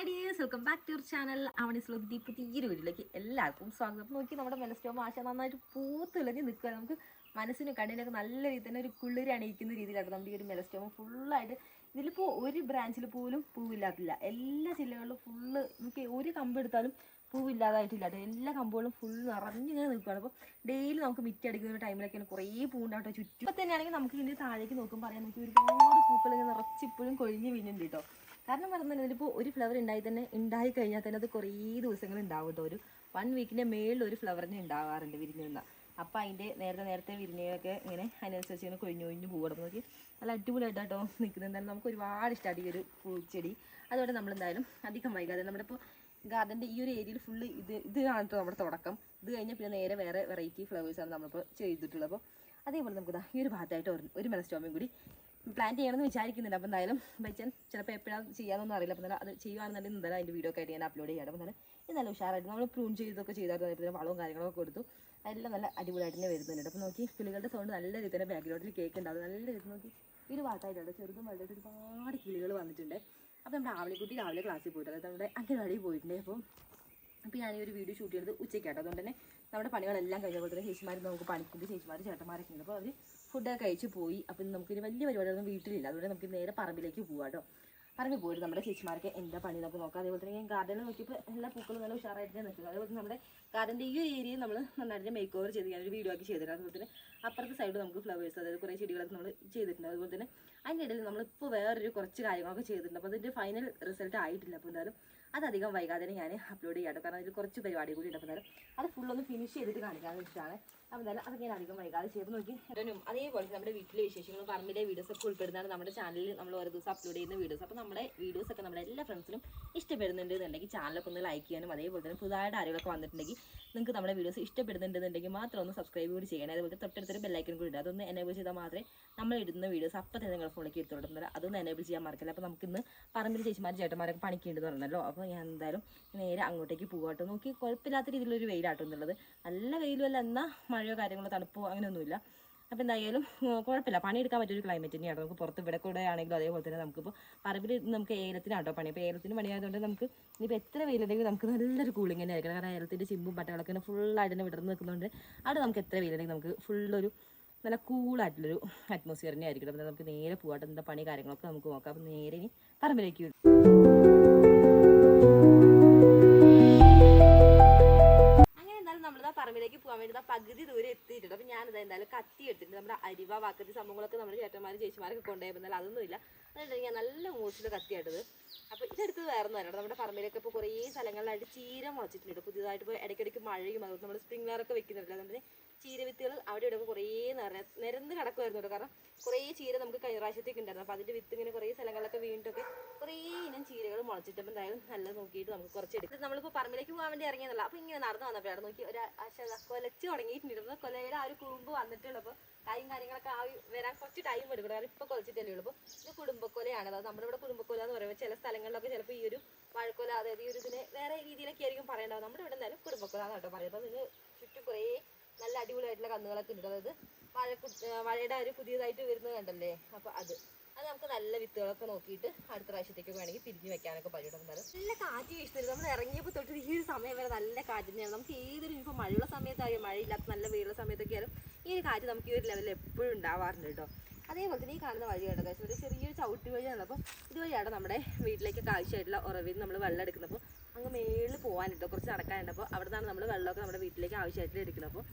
Hi dears welcome back to your channel. Avani സ്ലോക്ക് പുതിയൊരു വീഡിയോയിലേക്ക് എല്ലാവർക്കും സ്വാഗതം. നോക്കി നമ്മുടെ മെലസ്റ്റോം ആശ നന്നായിട്ട് പൂത്തുലഞ്ഞ് നിൽക്കുക നമുക്ക് മനസ്സിനും കണ്ണിനൊക്കെ നല്ല രീതിയിൽ തന്നെ ഒരു കുളിര് അണിയിക്കുന്ന രീതിയിലാണ് നമ്മുടെ ഈ ഒരു മെലസ്റ്റോം ഫുള്ളായിട്ട് ഇതിലിപ്പോൾ ഒരു ബ്രാഞ്ചിൽ പോലും പൂവില്ലാത്തില്ല. എല്ലാ ജില്ലകളിലും ഫുള്ള് നമുക്ക് ഒരു കമ്പ് എടുത്താലും പൂവില്ലാതായിട്ടില്ല. എല്ലാ കമ്പുകളും ഫുൾ നിറഞ്ഞിങ്ങനെ നിൽക്കുകയാണ് അപ്പോൾ ഡെയിലി നമുക്ക് മിറ്റ് അടിക്കുന്ന ഒരു ടൈമിലൊക്കെയാണ് കുറേ പൂണ്ടാട്ടോ ചുറ്റും ഇപ്പം തന്നെയാണെങ്കിൽ നമുക്ക് ഇതിന്റെ താഴേക്ക് നോക്കുമ്പോൾ പറയാം നമുക്ക് ഒരുപാട് പൂക്കൾ ഇങ്ങനെ നിറച്ച് ഇപ്പോഴും കൊഴിഞ്ഞ് വീഴുന്നുണ്ട് കേട്ടോ. കാരണം പറഞ്ഞാൽ ഇതിലിപ്പോൾ ഒരു ഫ്ലവർ ഉണ്ടായി തന്നെ ഉണ്ടായി കഴിഞ്ഞാൽ തന്നെ അത് കുറേ ദിവസങ്ങൾ ഉണ്ടാവും കേട്ടോ ഒരു വൺ വീക്കിന്റെ മേളിൽ ഒരു ഫ്ലവറിന് ഉണ്ടാവാറുണ്ട് വിരിഞ്ഞു നിന്ന. അപ്പോൾ അതിന്റെ നേരത്തെ നേരത്തെ വിരിഞ്ഞൊക്കെ ഇങ്ങനെ അതിനനുസരിച്ച് ഇങ്ങനെ കൊഴിഞ്ഞു കൊഴിഞ്ഞു പോകണം നോക്കി. നല്ല അടിപൊളിയായിട്ടോ നിൽക്കുന്നത് തന്നെ നമുക്ക് ഒരുപാട് ഇഷ്ടമാണ് ഈ ഒരു പൂച്ചെടി. അതുകൊണ്ട് നമ്മൾ എന്തായാലും അധികം വൈകാതെ നമ്മുടെ ഇപ്പോൾ ഗാർഡന്റെ ഈ ഒരു ഏരിയയിൽ ഫുള്ള് ഇത് ഇത് കാണിട്ടോ നമ്മുടെ തുടക്കം. ഇത് കഴിഞ്ഞാൽ പിന്നെ നേരെ വേറെ വെറൈറ്റി ഫ്ലവേഴ്സാണ് നമ്മളിപ്പോൾ ചെയ്തിട്ടുള്ളത്. അപ്പോൾ അതേപോലെ നമുക്ക് ദാ ഈ ഒരു ഭാഗത്തായിട്ട് ഒരു മെലസ്റ്റോമയും കൂടി പ്ലാൻ ചെയ്യണമെന്ന് വിചാരിക്കുന്നുണ്ട് അപ്പോൾ എന്തായാലും ബൈ ചാൻസ് ചിലപ്പോൾ എപ്പോഴാണ് ചെയ്യാമെന്നൊന്നും അറിയില്ല എന്തായാലും അത് ചെയ്യുകയാണെന്നുണ്ടെങ്കിൽ എന്തായാലും അതിന്റെ വീഡിയോ ഒക്കെ ആയിട്ട് ഞാൻ അപ്ലോഡ് ചെയ്യാം. അപ്പോൾ എന്തായാലും ഇത് നല്ല ഉഷാറായിട്ട് നമ്മൾ പ്രൂൺ ചെയ്തൊക്കെ ചെയ്തായിരുന്നു. പിന്നെ വളവും കാര്യങ്ങളൊക്കെ കൊടുത്തു. എല്ലാം നല്ല അടിപൊളിയായിട്ട് തന്നെ വരുന്നുണ്ട് അപ്പോൾ നോക്കി കിളികളുടെ സൗണ്ട് നല്ല രീതിയിൽ തന്നെ ബാക്ക്ഗ്രൗണ്ടിൽ കേൾക്കുന്നുണ്ട്. നല്ല രീതിയിൽ നോക്കി ഒരു ഭാഗത്തായിട്ടുണ്ട് ചെറുതും വലുതായിട്ട് ഒരുപാട് കിളികൾ വന്നിട്ടുണ്ട്. അപ്പോൾ നമ്മുടെ ആവളിക്കുട്ടി രാവിലെ ക്ലാസ്സിൽ പോയിട്ട് അതായത് നമ്മുടെ അംഗൻവാടിയിൽ പോയിട്ടുണ്ട്. അപ്പോൾ അപ്പോൾ ഞാൻ ഈ ഒരു വീഡിയോ ഷൂട്ട് ചെയ്തത് ഉച്ചയ്ക്കാട്ടോ. അതുകൊണ്ട് തന്നെ നമ്മുടെ പണികളെല്ലാം കഴിഞ്ഞ പോലെ തന്നെ ചേച്ചിമാർ നമുക്ക് പണിക്കുണ്ട്. ചേച്ചിമാർ ചേട്ടന്മാരൊക്കെ ഉണ്ട്. അപ്പോൾ അവർ ഫുഡൊക്കെ കഴിച്ച് പോയി. അപ്പം നമുക്കിനി വലിയ പരിപാടികളൊന്നും വീട്ടിലില്ല. അതുകൊണ്ട് നമുക്ക് നേരെ പറമ്പിലേക്ക് പോവാട്ടോ കേട്ടോ പറമ്പിൽ പോയിട്ട് നമ്മുടെ ചേച്ചിമാർക്ക് എന്താ പണി നമുക്ക് നോക്കാം. അതേപോലെ തന്നെ ഞാൻ ഗാർഡനിൽ നോക്കിയപ്പോൾ എല്ലാ പൂക്കളും നല്ല ഉഷാറായിട്ട് നിൽക്കുന്നത്. അതേപോലെ നമ്മുടെ ഗാർഡന്റെ ഈ ഒരു ഏരിയ നമ്മൾ നന്നായിട്ട് മേക്ക് ഓവർ ചെയ്ത് ഞാനൊരു വീഡിയോ ആക്കി ചെയ്തിട്ടുണ്ട്. അതുപോലെ തന്നെ അപ്പുറത്തെ സൈഡ് നമുക്ക് ഫ്ലവേഴ്സ് അതായത് കുറേ ചെടികളൊക്കെ നമ്മൾ ചെയ്തിട്ടുണ്ട്. അതുപോലെ തന്നെ അതിന്റെ ഇടയിൽ നമ്മളിപ്പോൾ വേറൊരു കുറച്ച് കാര്യങ്ങളൊക്കെ ചെയ്തിട്ടുണ്ട്. അപ്പോൾ അതിന്റെ ഫൈനൽ റിസൾട്ട് ആയിട്ടില്ല. അപ്പോൾ എന്തായാലും അതധികം വൈകാതെ ഞാൻ അപ്ലോഡ് ചെയ്യാം കാരണം അതിൽ കുറച്ച് പരിപാടി കൂടി ഉണ്ട്. അപ്പോൾ എന്തായാലും അത് ഫുള്ളൊന്ന് ഫിനിഷ് ചെയ്തിട്ട് കാണിക്കാമെന്ന് വെച്ചിട്ടാണ് അധികം വൈകാതെ നോക്കി. അതേപോലെ നമ്മുടെ വീട്ടിലെ വിശേഷങ്ങളും പറമ്പിലെ വീഡിയോസ് ഒക്കെ ഉൾപ്പെടുന്നതാണ് നമ്മുടെ ചാനലിൽ നമ്മൾ ഓരോ ദിവസം അപ്ലോഡ് ചെയ്യുന്ന വീഡിയോസ് അപ്പോൾ നമ്മുടെ വീഡിയോസ് ഒക്കെ നമ്മുടെ എല്ലാ ഫ്രണ്ട്സിനും ഇഷ്ടപ്പെടുന്നുണ്ട് എന്നുണ്ടെങ്കിൽ ചാനലൊക്കെ ഒന്ന് ലൈക്ക് ചെയ്യാനും അതേപോലെ തന്നെ പുതുതായിട്ട് ആരെങ്കിലൊക്കെ വന്നിട്ടുണ്ടെങ്കിൽ നിങ്ങൾക്ക് നമ്മുടെ വീഡിയോസ് ഇഷ്ടപ്പെടുന്നുണ്ടെന്നുണ്ടെങ്കിൽ മാത്രം ഒന്ന് സബ്സ്ക്രൈബ് കൂടി ചെയ്യണം. അതുപോലെ തൊട്ടടുത്തൊരു ബെല്ലൈക്കൻ കൂടി ഇടുക. അതൊന്ന് എനേബിൾ ചെയ്താൽ മാത്രമേ നമ്മൾ ഇടുന്ന വീഡിയോസ് അപ്പം തന്നെ നിങ്ങളുടെ ഫോണിലേക്ക് എത്തുള്ളൂ അതൊന്ന് എനേബിൾ ചെയ്യാൻ മറക്കില്ല. അപ്പോൾ നമുക്കിന്ന് പറമ്പിൽ ചേച്ചിമാർ ചേട്ടന്മാരൊക്കെ പണിക്കുണ്ടെന്ന് പറഞ്ഞല്ലോ. അപ്പോൾ ഞാൻ എന്തായാലും നേരെ അങ്ങോട്ടേക്ക് പോകാട്ടോ നോക്കി കുഴപ്പമില്ലാത്ത രീതിയിലൊരു വെയിലാട്ടോ എന്നുള്ളത് നല്ല വെയിലുമല്ല എന്നാൽ മഴയോ കാര്യങ്ങളോ തണുപ്പോ അങ്ങനെയൊന്നുമില്ല. അപ്പോൾ എന്തായാലും കുഴപ്പമില്ല. പണിയെടുക്കാൻ പറ്റിയൊരു ക്ലൈമറ്റ് തന്നെയാണ് നമുക്ക് പുറത്ത് ഇവിടെ കൂടെ ആണെങ്കിലും അതേപോലെ തന്നെ നമുക്കിപ്പോൾ പറമ്പിൽ നമുക്ക് ഏലത്തിനാട്ടോ പണി. അപ്പോൾ ഏലത്തിന് പണിയായതുകൊണ്ട് നമുക്ക് ഇനിയിപ്പോൾ എത്ര വെയിലുണ്ടെങ്കിലും നമുക്ക് നല്ലൊരു കൂളിംഗ് തന്നെ ആയിരിക്കണം. കാരണം ഏലത്തിന്റെ ചിമ്പും പട്ടകളൊക്കെ ഇങ്ങനെ ഫുള്ളായിട്ട് തന്നെ വിടർന്ന് നിൽക്കുന്നതുകൊണ്ട് അവിടെ നമുക്ക് എത്ര വെയിലുണ്ടെങ്കിൽ നമുക്ക് ഫുള്ളൊരു നല്ല കൂളായിട്ടുള്ളൊരു അറ്റ്മോസ്ഫിയർ തന്നെ ആയിരിക്കും അപ്പോൾ നമുക്ക് നേരെ പോകാട്ട് എന്താ പണി കാര്യങ്ങളൊക്കെ നമുക്ക് നോക്കാം. അപ്പോൾ നേരെ ഇനി പറമ്പിലേക്ക് വിടും പറമ്പിലേക്ക് പോകാൻ വേണ്ടി പകുതി ദൂരെ എത്തിയിട്ടുണ്ട്. അപ്പം ഞാനത് എന്തായാലും കത്തി എടുത്തിട്ടുണ്ട്. നമ്മുടെ അരിവ വാക്കത്തി സംഭവങ്ങളൊക്കെ നമ്മുടെ ചേട്ടന്മാരും ചേച്ചിമാരൊക്കെ കൊണ്ടുപോയപ്പോൾ എന്നാൽ അതൊന്നുമില്ല. അതുകൊണ്ട് ഞാൻ നല്ല മൂച്ചിൽ കത്തിയായിട്ടത് അപ്പോൾ ഇതെടുത്തത് വേറെ ഒന്നും നമ്മുടെ പറമ്പിലൊക്കെ ഇപ്പോൾ കുറേ സ്ഥലങ്ങളിലായിട്ട് ചീര മുളച്ചിട്ടുണ്ട് പുതിയതായിട്ട് ഇപ്പോൾ ഇടയ്ക്കിടയ്ക്ക് മഴയും അതുകൊണ്ട് നമ്മൾ സ്പ്രിംഗ്ലറൊക്കെ വെക്കുന്നുണ്ട് അതുകൊണ്ട് ചീര വിത്തുകൾ അവിടെ ഇടുമ്പോൾ കുറേ നിറ നിരന്ന് കിടക്കുമായിരുന്നു കാരണം കുറേ ചീര നമുക്ക് കഴിഞ്ഞ പ്രാവശ്യത്തേക്ക് ഉണ്ടായിരുന്നു. അപ്പോൾ അതിന്റെ വിത്ത് ഇങ്ങനെ കുറേ സ്ഥലങ്ങളിലൊക്കെ വീണ്ടൊക്കെ കുറേ ഇനം ചീരകൾ മുളച്ചിട്ട് അപ്പോൾ എന്തായാലും നല്ല നോക്കിയിട്ട് നമുക്ക് കുറച്ച് എടുക്കും. നമ്മളിപ്പോൾ പറമ്പിലേക്ക് പോകാൻ വേണ്ടി ഇറങ്ങിയതല്ല. അപ്പോൾ ഇങ്ങനെ നടന്നു വന്നപ്പോൾ അവിടെ നോക്കി ഒരു കൊലച്ച് തുടങ്ങിയിട്ടുണ്ടായിരുന്നു കൊലയുടെ ആ ഒരു കുറുമ്പ് വന്നിട്ടുള്ളൂ. അപ്പോൾ കാര്യം കാര്യങ്ങളൊക്കെ ആയി വരാൻ കുറച്ച് ടൈം എടുക്കണം കാരണം ഇപ്പോൾ കൊലച്ചിട്ടല്ലേ ഉള്ളൂ. അപ്പോൾ ഇത് കുടുംബക്കൊലയാണ്. അതായത് നമ്മുടെ ഇവിടെ കുടുംബക്കൊല എന്ന് പറയുമ്പോൾ ചില സ്ഥലങ്ങളിലൊക്കെ ചിലപ്പോൾ ഈ ഒരു വാഴക്കൊല അതായത് ഈ ഒരു ഇതിനെ വേറെ രീതിയിലൊക്കെ ആയിരിക്കും പറയേണ്ടത് നമ്മുടെ ഇവിടെ എന്തായാലും കുടുംബക്കൊല എന്നാണ് കേട്ടോ പറയുന്നത്. ഇതിന് ചുറ്റും കുറേ നല്ല അടിപൊളിയായിട്ടുള്ള കന്നുകളൊക്കെ ഉണ്ട്. അതായത് വാഴ വാഴയുടെ ഒരു പുതിയതായിട്ട് വരുന്നത് കണ്ടല്ലേ? അപ്പോൾ അത്. അത് നമുക്ക് നല്ല വിത്തുകളൊക്കെ നോക്കിയിട്ട് അടുത്ത പ്രാവശ്യത്തേക്ക് വേണമെങ്കിൽ തിരിഞ്ഞു വെക്കാനൊക്കെ പറ്റും. നല്ല കാറ്റ് വീശുന്നുണ്ട് നമ്മൾ ഇറങ്ങിയപ്പോൾ തൊട്ട് ഈ ഒരു സമയം വരെ നല്ല കാറ്റ് തന്നെയാണ്. നമുക്ക് ഏതൊരു ഇപ്പോൾ മഴയുള്ള സമയത്തായാലും മഴയില്ലാത്ത നല്ല വെയിലുള്ള സമയത്തൊക്കെ ആയാലും ഈ ഒരു കാറ്റ് നമുക്ക് ഈ ഒരു ലെവലിൽ എപ്പോഴും ഉണ്ടാവാറുണ്ട് കേട്ടോ. അതേപോലെ തന്നെ ഈ കാണുന്ന വഴിയാണ് ഒരു ചെറിയൊരു ചവിട്ടി വഴിയാണ് അപ്പോൾ ഇതുവഴിയാണ് നമ്മുടെ വീട്ടിലേക്കൊക്കെ ആവശ്യമായിട്ടുള്ള ഉറവിൽ നമ്മൾ വെള്ളം എടുക്കുന്നത് അപ്പോൾ അങ്ങ് മേളിൽ പോകാനുണ്ടോ കുറച്ച് നടക്കാനുണ്ട്. അപ്പോൾ അവിടെ നിന്നാണ് നമ്മൾ വെള്ളമൊക്കെ നമ്മുടെ വീട്ടിലേക്ക് ആവശ്യമായിട്ട് എടുക്കുന്നത്. അപ്പോൾ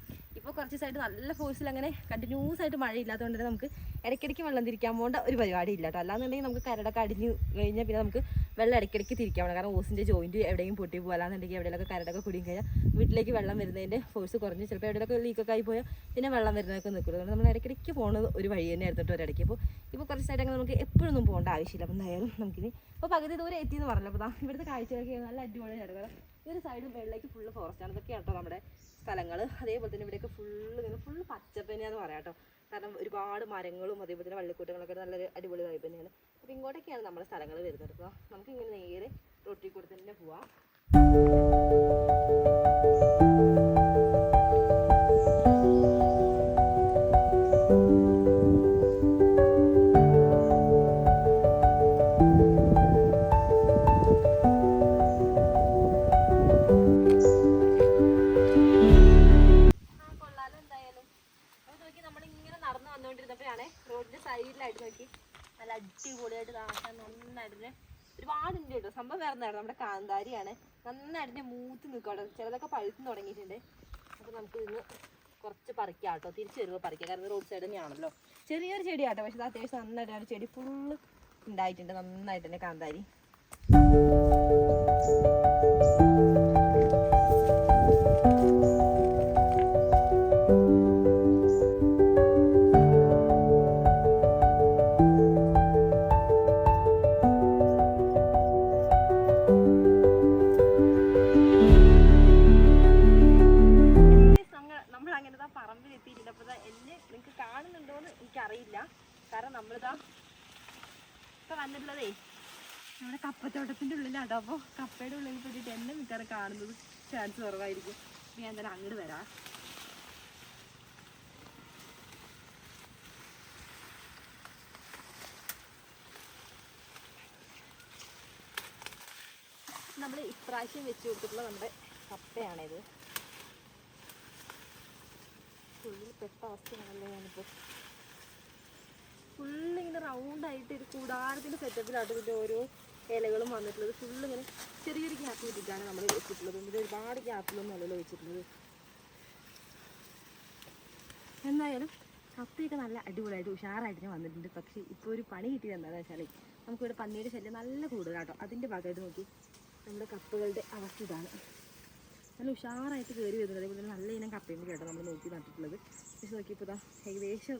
ഇപ്പോൾ കുറച്ച് ദിവസമായിട്ട് നല്ല ഫോഴ്സിൽ അങ്ങനെ കണ്ടിന്യൂസ് ആയിട്ട് മഴ ഇല്ലാത്തതുകൊണ്ട് തന്നെ നമുക്ക് ഇടയ്ക്കിടയ്ക്ക് വെള്ളം തിരിക്കാൻ പോകേണ്ട ഒരു പരിപാടി ഇല്ല കേട്ടോ അല്ലാന്നുണ്ടെങ്കിൽ നമുക്ക് കരടൊക്കെ അടിഞ്ഞു കഴിഞ്ഞാൽ പിന്നെ നമുക്ക് വെള്ളം ഇടയ്ക്കിടയ്ക്ക് തിരിക്കാൻ വേണം കാരണം ഓസിന്റെ ജോയിന്റ് എവിടെയും പൊട്ടി പോകുക അല്ലാന്നുണ്ടെങ്കിൽ എവിടെയൊക്കെ കരടൊക്കെ കുടിയും കഴിഞ്ഞാൽ വീട്ടിലേക്ക് വെള്ളം വരുന്നതിന്റെ ഫോഴ്സ് കുറഞ്ഞ് ചിലപ്പോൾ എവിടെയൊക്കെ ലീക്കൊക്കെ ആയി പോയാൽ പിന്നെ വെള്ളം വരുന്നതൊക്കെ നിൽക്കുള്ളൂ അതുകൊണ്ട് നമ്മൾ ഇടയ്ക്കിടയ്ക്ക് പോകുന്നത് ഒരു വഴി തന്നെ ആയിരുന്നു കേട്ടോ ഒരിടയ്ക്ക് അപ്പോൾ ഇപ്പോൾ കുറച്ച് നേരം നമുക്ക് എപ്പോഴൊന്നും പോകേണ്ട ആവശ്യമില്ല. അപ്പം എന്തായാലും നമുക്കിനി ഇപ്പോൾ പകുതി ദൂരെ എത്തിയെന്ന് പറഞ്ഞല്ലോ. അപ്പോൾ ഇവിടുത്തെ കാഴ്ചകളൊക്കെ നല്ല അടിപൊളിയായിരുന്നു ഈ ഒരു സൈഡ് വെള്ളേക്ക് ഫുള്ള് ഫോറസ്റ്റാണ് ഇതൊക്കെയാണ് കേട്ടോ നമ്മുടെ സ്ഥലങ്ങൾ അതേപോലെ തന്നെ ഇവിടെയൊക്കെ ഫുള്ള് ഇങ്ങനെ ഫുള്ള് പച്ചപ്പ് പറയാം കേട്ടോ കാരണം ഒരുപാട് മരങ്ങളും അതേപോലെ തന്നെ വള്ളിക്കൂട്ടങ്ങളൊക്കെ നല്ലൊരു അടിപൊളി വൈബ് തന്നെയാണ്. അപ്പോൾ ഇങ്ങോട്ടൊക്കെയാണ് നമ്മുടെ സ്ഥലങ്ങൾ വരുന്നത് അപ്പോൾ നമുക്ക് ഇങ്ങനെ നേരെ റൊട്ടി കൂടെ തന്നെ പോവാം. കാന്താരിയാണ് നന്നായിട്ട് മൂത്ത് നിൽക്കുകയാണ് ചിലതൊക്കെ പഴുത്ത് തുടങ്ങിയിട്ടുണ്ട്. അപ്പോൾ നമുക്ക് ഇന്ന് കുറച്ച് പറിക്കാം കേട്ടോ. തിരിച്ചു വരുമ്പോൾ പറിക്കാം. കാരണം റോഡ് സൈഡ് തന്നെയാണല്ലോ. ചെറിയൊരു ചെടിയാട്ടോ. പക്ഷെ അത്യാവശ്യം അത്യാവശ്യം ആ ചെടി ഫുള്ള് ഉണ്ടായിട്ടുണ്ട്. നന്നായിട്ട് തന്നെ കാന്താരി. എന്തായാലും നമ്മൾ ഇപ്രാവശ്യം വെച്ച് കൊടുത്തിട്ടുള്ള നമ്മുടെ കപ്പയാണിത്. ഫുള്ളിൽ പെട്ട അവസ്ഥയാണല്ലോ ഞാനിപ്പോൾ ഫുള്ള് ഇങ്ങനെ റൗണ്ട് ആയിട്ട് ഒരു കൂടാരത്തിന്റെ സെറ്റപ്പിലായിട്ട് ഇതിന്റെ ഓരോ ഇലകളും വന്നിട്ടുള്ളത്. ഫുള്ള് ഇങ്ങനെ ചെറിയൊരു ഗ്യാപ്പ് കിട്ടിയിട്ടാണ് നമ്മൾ വെച്ചിട്ടുള്ളത്. ഇതിൽ ഒരുപാട് ഗ്യാപ്പിലൊന്നും അല്ലല്ലോ വെച്ചിട്ടുള്ളത്. എന്തായാലും കപ്പയൊക്കെ നല്ല അടിപൊളിയായിട്ട് ഉഷാറായിട്ട് ഞാൻ വന്നിട്ടുണ്ട്. പക്ഷേ ഇപ്പോൾ ഒരു പണി കിട്ടി എന്താണെന്ന് വെച്ചാൽ നമുക്കിവിടെ പന്നിയുടെ ശല്യം നല്ല കൂടുതലാട്ടോ അതിന്റെ ഭാഗമായിട്ട് നോക്കി. നമ്മുടെ കപ്പകളുടെ അവസ്ഥ ഇതാണ്. നല്ല ഉഷാറായിട്ട് കയറി വരുന്നത് അതേപോലെ തന്നെ നല്ല ഇനം കപ്പയും കൂടി കേട്ടോ നമ്മൾ നോക്കി നട്ടിട്ടുള്ളത്. പക്ഷെ നോക്കിയപ്പോൾ ഇതാ ഏകദേശം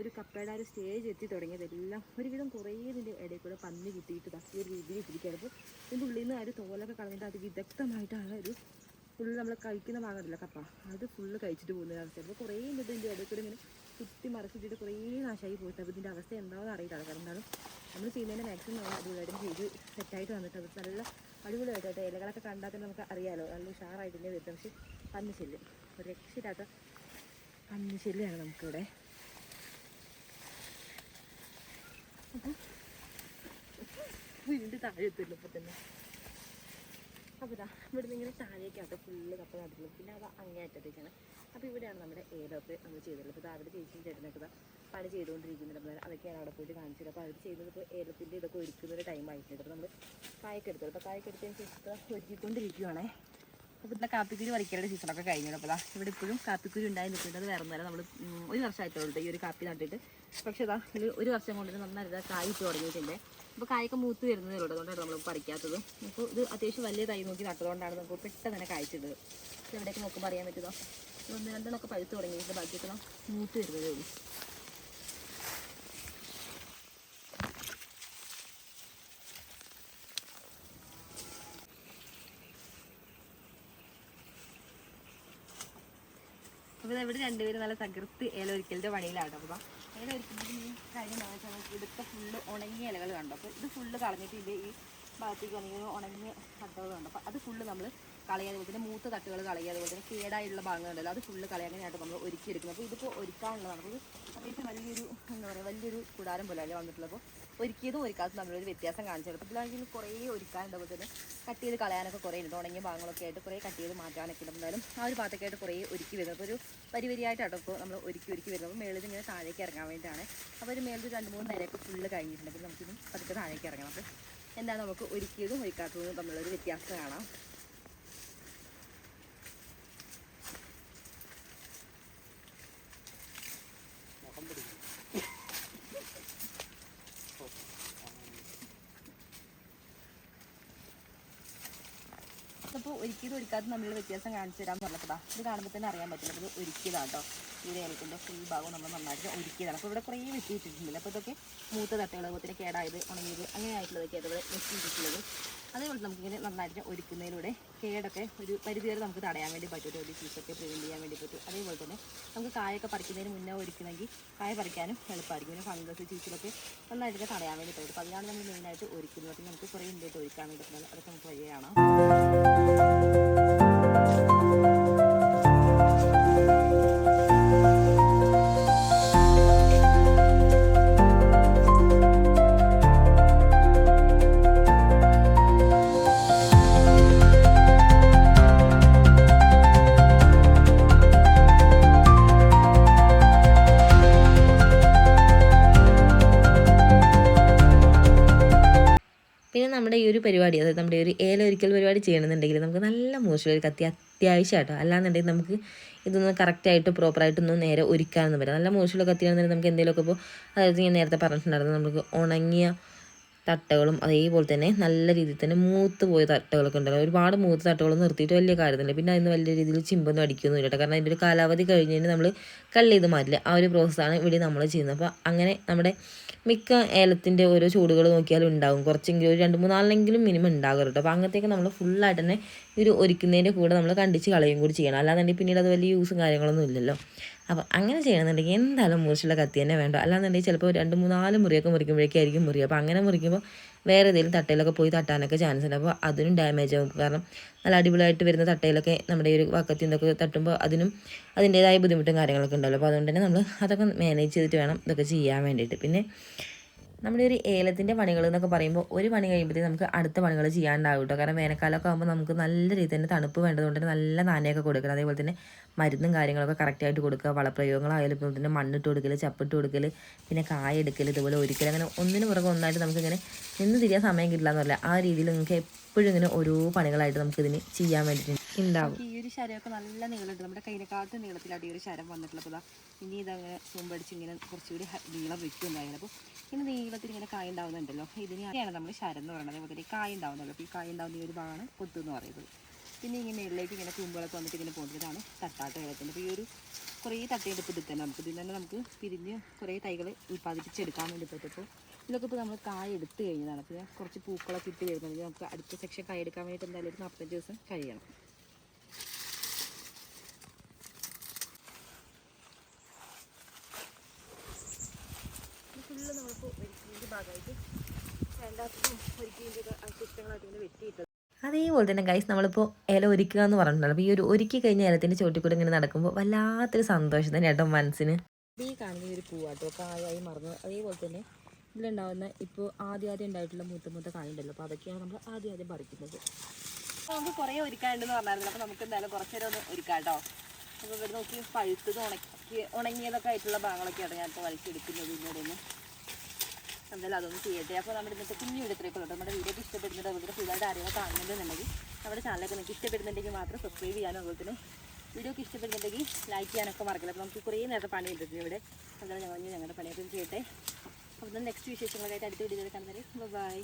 ഒരു കപ്പയുടെ ആ ഒരു സ്റ്റേജ് എത്തി തുടങ്ങിയതെല്ലാം ഒരുവിധം കുറേ ഇതിന്റെ ഇടയിൽ കൂടെ പന്നി കിട്ടിയിട്ട് ഈ ഒരു രീതിയിൽ ഇട്ടിരിക്കുകയാണ്. അപ്പോൾ ഇതിന്റെ ഉള്ളിൽ നിന്ന് ആ ഒരു തോലൊക്കെ കളഞ്ഞിട്ട് അത് വിദഗ്ധമായിട്ടാണ് ഒരു ഫുള്ള് നമ്മൾ കഴിക്കുന്ന ഭാഗമല്ല കപ്പ. അത് ഫുള്ള് കഴിച്ചിട്ട് പോകുന്ന അവസ്ഥ. അപ്പോൾ കുറേ എന്നിട്ട് ഇതിന്റെ ഇടയ്ക്കൂടെ ഇങ്ങനെ കുത്തി മറിച്ചിട്ട് കുറേ നാശമായി പോയിട്ട്. അപ്പോൾ ഇതിന്റെ അവസ്ഥ എന്താണെന്ന് അറിയില്ല കാരണം എന്താണ് നമ്മൾ ചെയ്യുന്നതിന്റെ മാക്സിമം നമ്മൾ അടിപൊളിയായിട്ടും ചെയ്ത് സെറ്റായിട്ട് വന്നിട്ട് അത് നല്ല അടിപൊളിയായിട്ട് ഇലകളൊക്കെ കണ്ടാൽ തന്നെ നമുക്ക് അറിയാമല്ലോ നല്ല ഉഷാറായിട്ട് തന്നെ വരുന്നത്. പക്ഷേ പന്നിശല്യം. ഒരു രക്ഷയില്ലാത്ത പന്നിശല്യമാണ് നമുക്കിവിടെ. അപ്പം വീണ്ടും താഴെ എത്തില്ല ഇപ്പം തന്നെ. അപ്പോൾ ഇതാ ഇവിടുന്ന് ഇങ്ങനെ താഴേക്കാട്ടോ ഫുള്ള് കപ്പ നടന്നു. പിന്നെ അത് അങ്ങേയറ്റത്തേക്കാണ്. അപ്പോൾ ഇവിടെയാണ് നമ്മുടെ ഏലമൊക്കെ നമ്മൾ ചെയ്തിട്ടുള്ളത്. അപ്പോൾ അവിടെ ചേച്ചിയും ചേട്ടനൊക്കെ പണി ചെയ്തുകൊണ്ടിരിക്കുന്നുണ്ട്. നമ്മൾ അതൊക്കെയാണ് അവിടെ പോയിട്ട് കാണിച്ചത്. അപ്പോൾ അവർ ചെയ്യുന്നത് ഇപ്പോൾ ഏലത്തിന്റെ ഇതൊക്കെ ഒരുക്കുന്ന ഒരു ടൈം ആയിട്ടുണ്ട്. അപ്പോൾ നമ്മൾ കായ്ക്കെടുത്തത് അപ്പോൾ കായ്ക്കെടുത്തതിന് ശേഷം ഇതാ ഒരുക്കിക്കൊണ്ടിരിക്കുവാണേ. ഇതാ കാപ്പിക്കുരു പറിക്കേണ്ട സീസണൊക്കെ കഴിഞ്ഞു. അപ്പോൾ ഇവിടെ ഇപ്പോഴും കാപ്പിക്കുരു ഉണ്ടായി നിൽക്കുന്നത് വേറെ നേരം നമ്മൾ ഒരു വർഷമായിട്ടുള്ളൂ ഈ ഒരു കാപ്പി നട്ടിട്ട്. പക്ഷേ ഇതാ ഇത് ഒരു വർഷം കൊണ്ട് നന്നായിട്ട് കായ് ഇട്ട് തുടങ്ങിയിട്ടുണ്ട്. അപ്പോൾ കായൊക്കെ മൂത്ത് വരുന്നതേ ഉള്ളൂ. അതുകൊണ്ടാണ് നമ്മൾ പറിക്കാത്തത്. അപ്പോൾ ഇത് അത്യാവശ്യം വലിയ തൈ നോക്കി നട്ടതുകൊണ്ടാണ് നമുക്ക് പെട്ടെന്ന് തന്നെ കായ്ച്ചത് ഇവിടെയൊക്കെ നോക്കുമ്പോൾ അറിയാൻ പറ്റുമോ ഒന്ന് രണ്ടെണ്ണമൊക്കെ പഴുത്ത് തുടങ്ങിയിട്ട് ബാക്കിയൊക്കെ മൂത്ത് വരുന്നതേ ഉള്ളൂ. അപ്പോൾ ഇവിടെ രണ്ടുപേരും നല്ല തകർത്ത് ഇല ഒരിക്കലിന്റെ പണിയിലാണ്. അപ്പോൾ ഇല ഒരിക്കലിന്റെ ഇവിടുത്തെ ഫുള്ള് ഉണങ്ങിയ ഇലകൾ കണ്ടു. അപ്പോൾ ഇത് ഫുള്ള് കളഞ്ഞിട്ട് ഇത് ഈ ഭാഗത്തേക്ക് ഉണങ്ങിയ ഉണങ്ങിയ തട്ടുകൾ കണ്ടു. അപ്പോൾ അത് ഫുള്ള് നമ്മൾ കളയുക അതുപോലെ തന്നെ മൂത്ത തട്ടുകൾ കളയുക അതുപോലെ തന്നെ കേടായിട്ടുള്ള ഭാഗങ്ങളുണ്ടല്ലോ അത് ഫുള്ള് കളയാനായിട്ട് നമ്മൾ ഒരുക്കിയെടുക്കുന്നത്. അപ്പോൾ ഇതിപ്പോൾ ഒരുക്കാനുള്ളതാണ്. അപ്പോൾ ഇത് അത്യാവശ്യം വലിയൊരു എന്താ പറയുക വലിയൊരു കൂടാരം പോലെ അല്ലേ വന്നിട്ടുള്ളത്. അപ്പോൾ ഒരുക്കിയതും ഒരുക്കാത്തതും തമ്മിലൊരു വ്യത്യാസം കാണിച്ചു കൊടുക്കും ഇതിലാണെങ്കിൽ കുറേ ഒരുക്കാൻ അതുപോലെ തന്നെ കട്ട് ചെയ്ത് കളയാനൊക്കെ കുറേ ഉണ്ട്. ഉണങ്ങിയ ഭാഗങ്ങളൊക്കെ ആയിട്ട് കുറേ കട്ട് ചെയ്ത് മാറ്റാനൊക്കെ ഉണ്ട്. എന്തായാലും ആ ഒരു ഭാഗത്തൊക്കെ ആയിട്ട് കുറേ ഒരുക്കി വരുന്നത്. അപ്പോൾ ഒരു വരി വരിയായിട്ട് അടക്കും നമ്മൾ ഒരുക്കി ഒരുക്കി വരുന്നത്. അപ്പോൾ മേളിൽ ഇങ്ങനെ താഴേക്ക് ഇറങ്ങാൻ വേണ്ടിയിട്ടാണ്. അപ്പോൾ ഒരു മേളിൽ രണ്ട് മൂന്ന് നേരമൊക്കെ ഫുള്ള് കഴിഞ്ഞിട്ടുണ്ടെങ്കിൽ നമുക്കിതും പതുക്കെ താഴേക്ക് ഇറങ്ങണം. അപ്പോൾ എന്താണ് നമുക്ക് ഒരുക്കിയതും ഒരുക്കാത്തതും തമ്മിലൊരു വ്യത്യാസം കാണാം അപ്പോൾ ഒരിക്കലും തമ്മിലുള്ള വ്യത്യാസം കാണിച്ചു തരാൻ പറഞ്ഞപ്പോഴാ ഇത് കാണുമ്പോൾ തന്നെ അറിയാൻ പറ്റില്ല. അത് ഇത് ഒരിക്കലാണ് കേട്ടോ ഈ ഏലത്തിന്റെ ഫുൾ ഭാഗം നമ്മൾ നന്നായിട്ട് ഒരുക്കിയതാണ്. അപ്പോൾ ഇവിടെ കുറേ വെട്ടി വെച്ചിട്ടുണ്ടല്ലോ അപ്പോൾ ഇതൊക്കെ മൂത്ത തട്ടുകൾ അതുപോലെ കേടായത് ഉണങ്ങിയത് അങ്ങനെ ആയിട്ടുള്ളതൊക്കെ അതുപോലെ വെട്ടി വെച്ചിട്ടുള്ളത് അതേപോലെ നമുക്കിങ്ങനെ നന്നായിട്ട് ഒരുക്കുന്നതിലൂടെ കേടൊക്കെ ഒരു പരിധി വരെ നമുക്ക് തടയാൻ വേണ്ടി പറ്റും. ഒരു ഡിസീസൊക്കെ പ്രിവെന്റ് ചെയ്യാൻ വേണ്ടി പറ്റും. അതേപോലെ തന്നെ നമുക്ക് കായൊക്കെ പറിക്കുന്നതിന് മുന്നേ ഒരുക്കണമെങ്കിൽ കായ പറിക്കാനും എളുപ്പമായിരിക്കും. പിന്നെ ഫംഗസ് ചീച്ചിലൊക്കെ നന്നായിട്ടൊക്കെ തടയാൻ വേണ്ടി പറ്റും. അപ്പോൾ അതിനാണ് നമ്മൾ മെയിനായിട്ട് ഒരുക്കുന്നത്. നമുക്ക് കുറേ ഉണ്ടായിട്ട് ഒരുക്കാൻ വേണ്ടി പറ്റുന്നത്. അതൊക്കെ നമുക്ക് വഴി നമ്മുടെ ഈ ഒരു പരിപാടി അതായത് നമ്മുടെ ഒരു ഏല ഒരിക്കൽ പരിപാടി ചെയ്യണമെന്നുണ്ടെങ്കിൽ നമുക്ക് നല്ല മൂർച്ചയുള്ള ഒരു കത്തി അത്യാവശ്യമായിട്ടോ അല്ലാന്നുണ്ടെങ്കിൽ നമുക്ക് ഇതൊന്ന് കറക്റ്റായിട്ട് പ്രോപ്പറായിട്ടൊന്നും നേരെ ഒരുക്കാനൊന്നും പറ്റില്ല. നല്ല മോശമുള്ള കത്തിയാണെന്നുണ്ടെങ്കിൽ നമുക്ക് എന്തെങ്കിലുമൊക്കെ ഇപ്പോൾ അതായത് ഞാൻ നേരത്തെ പറഞ്ഞിട്ടുണ്ടായിരുന്നു നമുക്ക് ഉണങ്ങിയ തട്ടകളും അതേപോലെ തന്നെ നല്ല രീതിയിൽ തന്നെ മൂത്ത് പോയ തട്ടകളൊക്കെ ഉണ്ടല്ലോ. ഒരുപാട് മൂത്ത തട്ടകൾ നിർത്തിയിട്ട് വലിയ കാര്യമൊന്നുമില്ല. പിന്നെ അതിന് വലിയ രീതിയിൽ ചിമ്പൊന്നും അടിക്കൊന്നുമില്ല കേട്ടോ. കാരണം അതിന്റെ ഒരു കാലാവധി കഴിഞ്ഞ് നമ്മൾ കല്ല് ചെയ്ത് മാറ്റില്ല. ആ ഒരു പ്രോസസ്സാണ് ഇവിടെ നമ്മൾ ചെയ്യുന്നത്. അപ്പോൾ അങ്ങനെ നമ്മുടെ മിക്ക ഏലത്തിന്റെ ഓരോ ചൂടുകൾ നോക്കിയാലും ഉണ്ടാകും കുറച്ചെങ്കിലും ഒരു രണ്ട് മൂന്നാലെങ്കിലും മിനിമം ഉണ്ടാകും കേട്ടോ. അപ്പോൾ അങ്ങനത്തേക്ക് നമ്മൾ ഫുള്ളായിട്ട് തന്നെ ഒരു ഒരുക്കുന്നതിന്റെ കൂടെ നമ്മൾ കണ്ടിച്ച് കളയും കൂടി ചെയ്യണം. അല്ലാന്നുണ്ടെങ്കിൽ പിന്നീട് അത് വലിയ യൂസും കാര്യങ്ങളൊന്നും ഇല്ലല്ലോ. അപ്പോൾ അങ്ങനെ ചെയ്യണമെന്നുണ്ടെങ്കിൽ എന്തായാലും മുറിച്ചുള്ള കത്തി തന്നെ വേണ്ട? അല്ലാന്നുണ്ടെങ്കിൽ ചിലപ്പോൾ രണ്ട് മൂന്നാൽ മുറിയൊക്കെ മുറിക്കുമ്പോഴേക്കായിരിക്കും മുറി. അപ്പോൾ അങ്ങനെ മുറിക്കുമ്പോൾ വേറെ ഏതെങ്കിലും തട്ടയിലൊക്കെ പോയി തട്ടാനൊക്കെ ചാൻസ് ഉണ്ട്. അപ്പോൾ അതിനും ഡാമേജ് ആകും കാരണം നല്ല അടിപൊളിയായിട്ട് വരുന്ന തട്ടയിലൊക്കെ നമ്മുടെ ഈ ഒരു വക്കത്തി എന്തൊക്കെ തട്ടുമ്പോൾ അതിനും അതിന്റേതായ ബുദ്ധിമുട്ടും കാര്യങ്ങളൊക്കെ ഉണ്ടല്ലോ അപ്പോൾ അതുകൊണ്ട് തന്നെ നമ്മൾ അതൊക്കെ മാനേജ് ചെയ്തിട്ട് വേണം ഇതൊക്കെ ചെയ്യാൻ വേണ്ടിയിട്ട്. പിന്നെ നമ്മുടെ ഒരു ഏലത്തിന്റെ പണികൾ എന്നൊക്കെ പറയുമ്പോൾ ഒരു പണി കഴിയുമ്പോഴത്തേക്ക് നമുക്ക് അടുത്ത പണികൾ ചെയ്യാണ്ടാവും കേട്ടോ. കാരണം വേനൽക്കാലമൊക്കെ ആകുമ്പോൾ നമുക്ക് നല്ല രീതിയിൽ തന്നെ തണുപ്പ് വേണ്ടതുകൊണ്ട് തന്നെ നല്ല നാനയൊക്കെ കൊടുക്കണം. അതേപോലെ തന്നെ മരുന്നും കാര്യങ്ങളൊക്കെ കറക്റ്റായിട്ട് കൊടുക്കുക. വളപ്രയോഗങ്ങളായാലും ഇപ്പോൾ പിന്നെ മണ്ണിട്ട് കൊടുക്കൽ ചപ്പിട്ട് കൊടുക്കൽ പിന്നെ കായ എടുക്കൽ ഇതുപോലെ ഒരിക്കൽ അങ്ങനെ ഒന്നിന് പുറകെ ഒന്നായിട്ട് നമുക്കിങ്ങനെ നിന്ന് തിരിയാൻ സമയം കിട്ടില്ല എന്നല്ല ആ രീതിയിൽ നിങ്ങൾക്ക് എപ്പോഴും ഇങ്ങനെ ഓരോ പണികളായിട്ട് നമുക്കിതിന് ചെയ്യാൻ വേണ്ടിയിട്ട് ഉണ്ടാവും. ഈ ഒരു ശരമൊക്കെ നല്ല നീളമുണ്ട് നമ്മുടെ കൈനെക്കാട്ടും നീളത്തിൽ ഈ ഒരു ശരം വന്നിട്ടുള്ളത് ഇനി ഇതങ്ങനെ തുമ്പടിച്ച് ഇങ്ങനെ കുറച്ചുകൂടി നീളം വെക്കും എന്തായാലും. അപ്പോൾ ഇങ്ങനെ നീളത്തിൽ ഇങ്ങനെ കായ ഉണ്ടാവുന്നുണ്ടല്ലോ. ഇതിനെയാണ് നമ്മൾ ശരം എന്ന് പറയുന്നത്. അതേപോലെ കായ ഉണ്ടാവുന്നല്ലോ അപ്പോൾ ഈ കായ ഉണ്ടാവുന്ന ഈ ഒരു ഭാഗമാണ് കൊത്തു എന്ന് പറയുന്നത്. പിന്നെ ഇങ്ങനെ ഉള്ളിലേക്ക് ഇങ്ങനെ കൂമ്പുകളൊക്കെ വന്നിട്ട് ഇങ്ങനെ പോകുന്നത് ഇതാണ് തട്ടാട്ട വെള്ളത്തിന്റെ. അപ്പോൾ ഈ ഒരു കുറേ തട്ടിയെടുപ്പ് തന്നെ നമുക്ക് ഇതിൽ തന്നെ നമുക്ക് പിരിഞ്ഞ് കുറേ തൈകൾ ഉൽപ്പാദിപ്പിച്ചെടുക്കാൻ വേണ്ടി പറ്റും അപ്പോൾ ഇതൊക്കെ ഇപ്പോൾ നമ്മൾ കായ എടുത്ത് കഴിഞ്ഞതാണ്. ഞാൻ കുറച്ച് പൂക്കളൊക്കെ ഇട്ട് വരുന്നത് നമുക്ക് അടുത്ത സെക്ഷൻ കായ എടുക്കാൻ വേണ്ടിയിട്ട് എന്തായാലും ഒരു നാൽപ്പത്തഞ്ച് ദിവസം കഴിയണം. ഫുള്ള് നമ്മളിപ്പോൾ ഒരുക്കിന്റെ ഭാഗമായിട്ട് രണ്ടാമത്തും ഒരുക്കിന്റെ അവശിഷ്ടങ്ങളായിട്ട് ഇങ്ങനെ വെട്ടിയിട്ടത്. അതേപോലെ തന്നെ ഗൈസ് നമ്മളിപ്പോൾ ഇല ഒരുക്കുക എന്ന് പറഞ്ഞിട്ടുണ്ടല്ലോ. അപ്പോൾ ഈ ഒരു ഒരുക്കി കഴിഞ്ഞ ഇലത്തിന്റെ ചോട്ടിൽ കൂടെ ഇങ്ങനെ നടക്കുമ്പോൾ വല്ലാത്തൊരു സന്തോഷം തന്നെ കേട്ടോ മനസ്സിന്. ഈ കാണുന്ന ഒരു പൂവാട്ടോ കായായി മറന്നു. അതേപോലെ തന്നെ ഇതിലുണ്ടാവുന്ന ഇപ്പോൾ ആദ്യം ആദ്യം ഉണ്ടായിട്ടുള്ള മൂത്ത മൂത്ത കായ ഉണ്ടല്ലോ അപ്പോൾ അതൊക്കെയാണ് നമ്മൾ ആദ്യം ആദ്യം പറിക്കുന്നത് നമുക്ക് കുറേ ഒരുക്കാനുണ്ടെന്ന് പറഞ്ഞായിരുന്നു. അപ്പോൾ നമുക്ക് എന്തായാലും കുറച്ചേരം ഒന്ന് ഒരുക്കാം കേട്ടോ അപ്പോൾ ഇവിടെ നോക്കി പഴുത്തത് ഉണക്കി ഉണങ്ങിയതൊക്കെ ആയിട്ടുള്ള ഭാഗങ്ങളൊക്കെയാണ് ഞാനിപ്പോൾ വലിച്ചെടുക്കുന്നത് ഇന്നോടൊന്ന്. എന്തായാലും അതൊന്നും ചെയ്യട്ടെ. അപ്പോൾ നമ്മുടെ ഇന്നത്തെ കുഞ്ഞു വീഡിയോത്തിലേക്ക് ഉള്ളൂ. നമ്മുടെ വീഡിയോ ഇഷ്ടപ്പെടുന്നുണ്ട്? അതുപോലെ പുതിയതായിട്ട് ആരെങ്കിലും കാണുന്നുണ്ടെന്നുണ്ടെങ്കിൽ നമ്മുടെ ചാനലൊക്കെ നിങ്ങൾക്ക് ഇഷ്ടപ്പെടുന്നുണ്ടെങ്കിൽ മാത്രം സബ്സ്ക്രൈബ് ചെയ്യാനും അതുപോലെ തന്നെ വീഡിയോ ഇഷ്ടപ്പെടുന്നുണ്ടെങ്കിൽ ലൈക്ക് ചെയ്യാനൊക്കെ മറക്കില്ല അപ്പോൾ നമുക്ക് കുറേ നേരത്തെ പണി എടുത്തിട്ടുണ്ട് ഇവിടെ. എന്തായാലും ഞങ്ങൾ ഞങ്ങളുടെ പണിയൊക്കെ ചെയ്യട്ടെ. അപ്പോൾ നെക്സ്റ്റ് വിശേഷങ്ങളായിട്ട് അടുത്ത വീഡിയോയിൽ കാണുന്നത് ബൈ